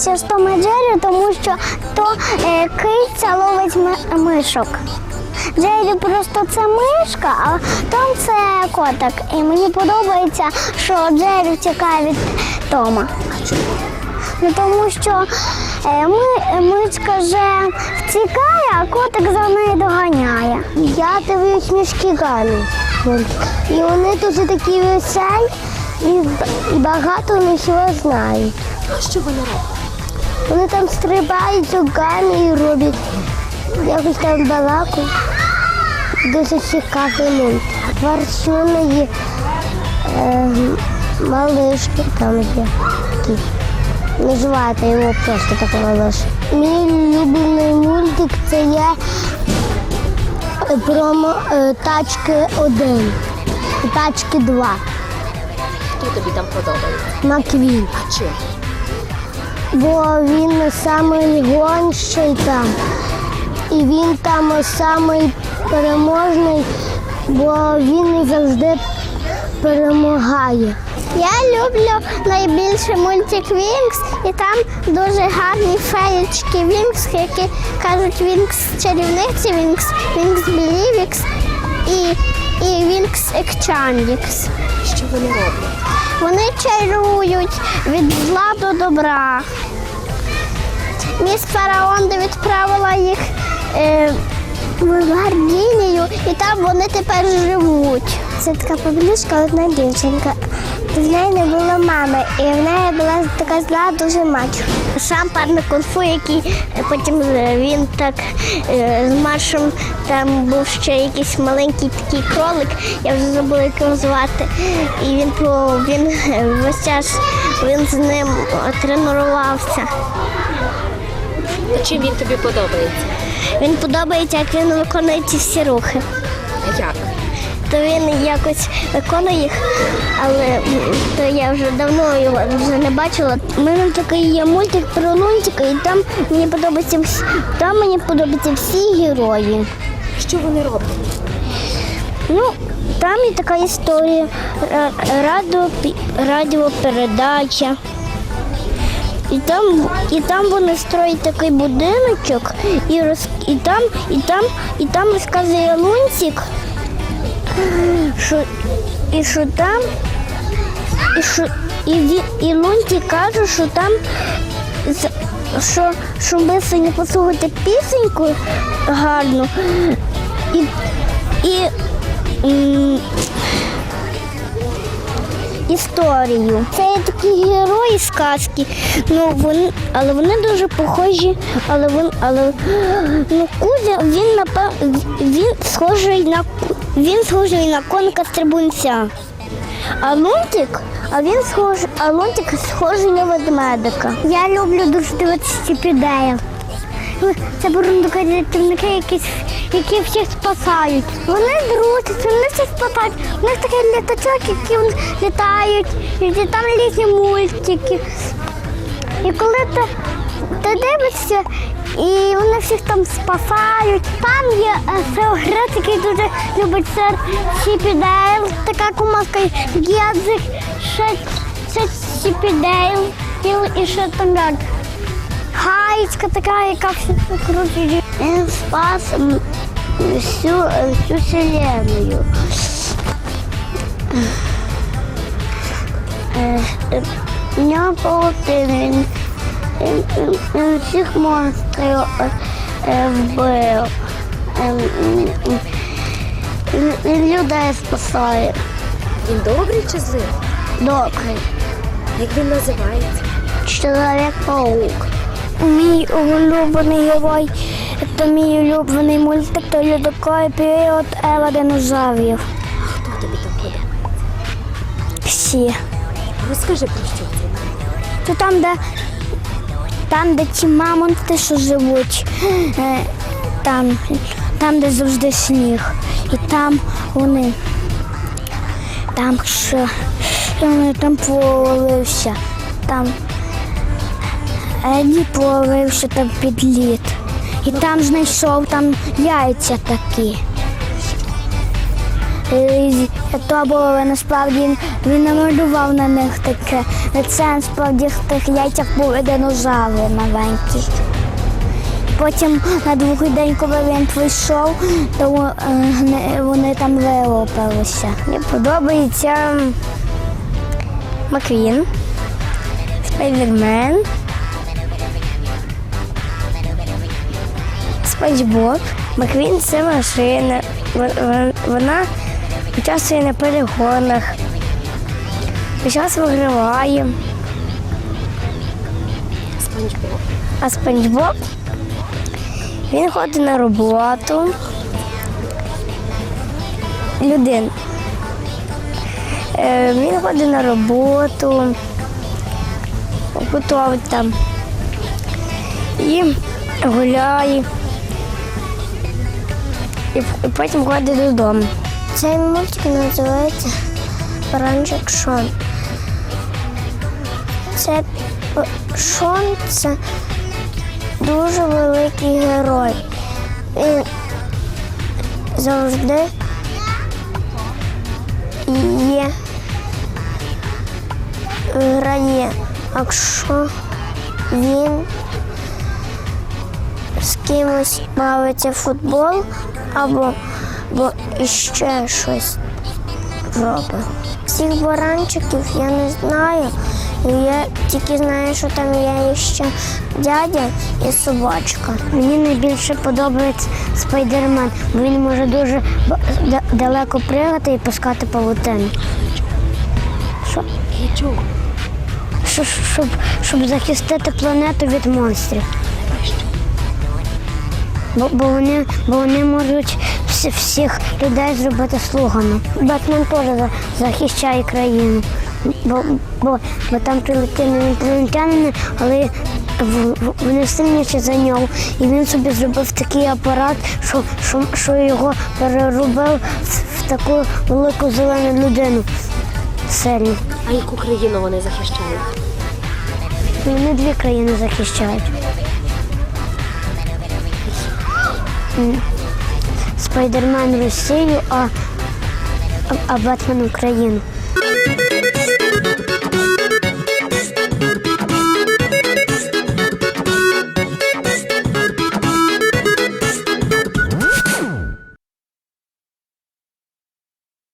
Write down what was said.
подобається з Том і Джері, тому що то е, киця ловить ми- мишок. Джері просто це мишка, а Том це котик. І мені подобається, що Джері втікає від Тома. Ну, тому що е, ми, мишка вже втікає, а котик за нею доганяє. Я дивлюсь мішки Гамі. І вони дуже такі веселі і, і багато всього знають. Що вони роблять? Вони там стрибають руками і роблять якось там балаку. Дуже цікавий мульт. Тварчуни є е, малишки там є. Називаєте його просто так малиш. Мій улюблений мультик це є е, про е, тачки 1 і тачки 2. Хто тобі там подобається? Маквін. А чим? Бо він самий гонщий там. І він там самий переможний, бо він завжди перемагає. Я люблю найбільше мультик Вінкс, і там дуже гарні феєчки Вінкс, які кажуть Вінкс чарівниці, Вінкс, Вінкс Білівікс і, і Вінкс Екчандікс. Що вони роблять? Вони чарують від зла до добра. Міс Фараонда відправила їх е, в Гардінію, і там вони тепер живуть. Це така поблюшка, одна дівчинка. В неї не було мами, і в неї була така зла дуже мать. Сам парник кунг-фу, який е, потім е, він так е, з маршем, там був ще якийсь маленький такий кролик, я вже забула, як його звати. І він він весь час він з ним тренувався. А чим він тобі подобається? Він подобається, як він виконує ці всі рухи. Як? То він якось виконує їх, але то я вже давно його вже не бачила. У мене такий є мультик про Лунтика, і там мені подобається всі, там мені подобаються всі герої. Що вони роблять? Ну, там є така історія, ра- радіо, радіопередача. І там, і там вони строять такий будиночок, і, роз, і, там, і, там, і там розказує Лунтик, що, і що там, і що і, і Лунтик каже, що там що, що ви сьогодні послухаєте пісеньку гарну і, і історію. Це є такі герої сказки. Ну вони, але вони дуже похожі. Але він, але ну Кузя, він напев, він схожий на він схожий на коника стрибунця. А лунтик, а він схожий, а лунтик схожий на ведмедика. Я люблю дуже дивитися підеїв. Це бурундуки рятівники, які, які всіх спасають. Вони дружать, вони всіх спасають. У них такий літачок, які літають, і там різні мультики. І коли ти, ти дивишся, і вони всіх там спасають. Там є Феогрет, який дуже любить сир Сіпідейл, така кумаска Гєдзик, ще, ще Сіпідейл і, ще там далі. Гаєчка така, яка всі крутить. Він спас м, всю, е, всю вселенную. Е, е, В нього паутина, він, він, він, він всіх монстрів е, е, вбив. Ем, м, м, Він, він людей спасає. Він добрий чи злий? Добрий. Як він називається? Чоловік-паук. Мій улюблений герой, це мій улюблений мультик, то льодокой період Ева динозаврів. Хто тобі там подобається? Всі. Розкажи про що це. То там, де там, де ті мамонти, що живуть, е, там, там, де завжди сніг. І там вони. Там що вони там провалився. Там Еді провалився там під лід. І там знайшов там яйця такі. е, то було насправді він намалював на них таке. Це насправді в тих яйцях були динозаври новенькі. Потім на другий день, коли він прийшов, то е, вони там вилупилися. Мені подобається Маквін, Спайдермен, Спанч Боб. Маквін це машина. Вона участвує на перегонах. Час виграває. Спанч Боб. А Спанч Боб він ходить на роботу. Людин. Е, він ходить на роботу, готовить там і гуляє. І, потім ходить додому. Цей мультик називається Баранчик Шон. Це е, Шон це дуже великий герой. Він завжди є, грає, якщо він з кимось бавиться футбол або, або іще щось робить. Всіх баранчиків я не знаю. Я тільки знаю, що там є ще дядя і собачка. Мені найбільше подобається спайдермен, бо він може дуже далеко пригати і пускати павутину. Що- Щоб, щоб захистити планету від монстрів. Бо, бо, вони, бо вони можуть всі, всіх людей зробити слугами. Бетмен теж за- захищає країну. Бо, бо, бо там прилетіли інопланетяни, але вони сильніші за нього. І він собі зробив такий апарат, що, що, що його переробив в, в таку велику зелену людину. Сильну. А яку країну вони захищають? Вони дві країни захищають. Спайдермен Росію, а, а, Бетмен Україну.